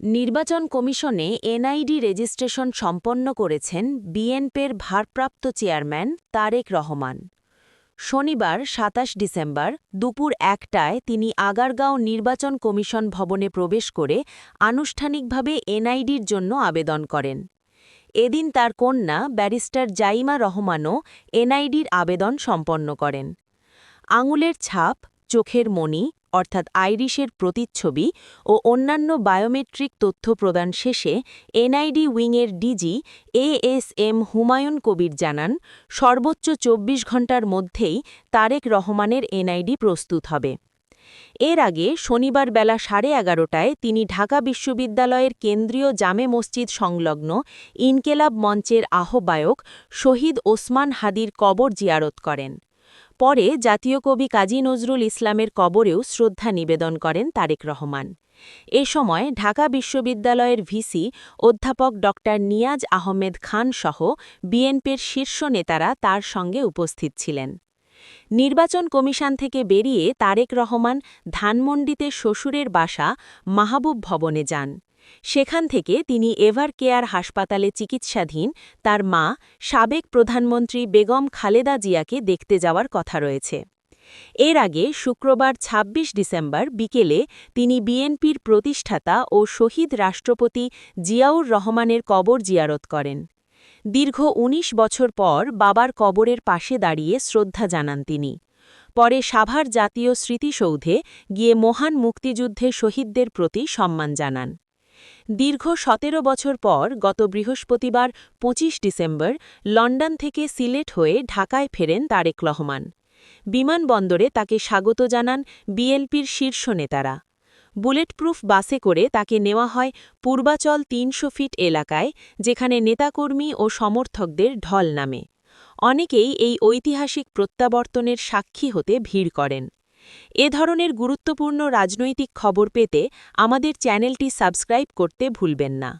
নির্বাচন কমিশনে NID registration সম্পন্ন করেছেন বিএনপের ভারপ্রাপ্ত চেয়ারম্যান তারেক রহমান। শনিবার ২৭ ডিসেম্বর, দুপুর একটায় তিনি আগারগাঁও নির্বাচন কমিশন ভবনে প্রবেশ করে আনুষ্ঠানিকভাবে এনআইডির জন্য আবেদন করেন। এদিন তার কন্যা, ব্যারিস্টার জাইমা রহমানও এনআইডির আবেদন সম্পন্ন করেন। আঙুলের ছাপ, চোখের মণি অর্থাৎ আইরিশের প্রতিচ্ছবি ও অন্যান্য বায়োমেট্রিক তথ্য প্রদান শেষে এনআইডি উইংয়ের ডিজি এএসএম হুমায়ুন কবির জানান, সর্বোচ্চ ২৪ ঘণ্টার মধ্যেই তারেক রহমানের এনআইডি প্রস্তুত হবে। এর আগে শনিবার বেলা সাড়ে এগারোটায় তিনি ঢাকা বিশ্ববিদ্যালয়ের কেন্দ্রীয় জামে মসজিদ সংলগ্ন ইনকেলাব মঞ্চের আহ্বায়ক শহীদ ওসমান হাদির কবর জিয়ারত করেন। পরে জাতীয় কবি কাজী নজরুল ইসলামের কবরেও শ্রদ্ধা নিবেদন করেন তারেক রহমান। এ সময় ঢাকা বিশ্ববিদ্যালয়ের ভিসি অধ্যাপক ড নিয়াজ আহমেদ খান সহ বিএনপির শীর্ষ নেতারা তার সঙ্গে উপস্থিত ছিলেন। নির্বাচন কমিশন থেকে বেরিয়ে তারেক রহমান ধানমন্ডিতে শ্বশুরের বাসা মাহবুব ভবনে যান। সেখান থেকে তিনি এভার কেয়ার হাসপাতালে চিকিৎসাধীন তার মা, সাবেক প্রধানমন্ত্রী বেগম খালেদা জিয়াকে দেখতে যাওয়ার কথা রয়েছে। এর আগে শুক্রবার ২৬ ডিসেম্বর বিকেলে তিনি বিএনপির প্রতিষ্ঠাতা ও শহীদ রাষ্ট্রপতি জিয়াউর রহমানের কবর জিয়ারত করেন। দীর্ঘ ১৯ বছর পর বাবার কবরের পাশে দাঁড়িয়ে শ্রদ্ধা জানান তিনি। পরে সাভার জাতীয় স্মৃতিসৌধে গিয়ে মহান মুক্তিযুদ্ধে শহীদদের প্রতি সম্মান জানান। দীর্ঘ সতেরো বছর পর গত বৃহস্পতিবার ২৫ ডিসেম্বর লন্ডন থেকে সিলেট হয়ে ঢাকায় ফেরেন তারেক রহমান। বিমানবন্দরে তাকে স্বাগত জানান বিএলপির শীর্ষ নেতারা। বুলেটপ্রুফ বাসে করে তাকে নেওয়া হয় পূর্বাচল তিনশো ফিট এলাকায়, যেখানে নেতাকর্মী ও সমর্থকদের ঢল নামে। অনেকেই এই ঐতিহাসিক প্রত্যাবর্তনের সাক্ষী হতে ভিড় করেন। এ ধরনের গুরুত্বপূর্ণ রাজনৈতিক খবর পেতে আমাদের চ্যানেলটি সাবস্ক্রাইব করতে ভুলবেন না।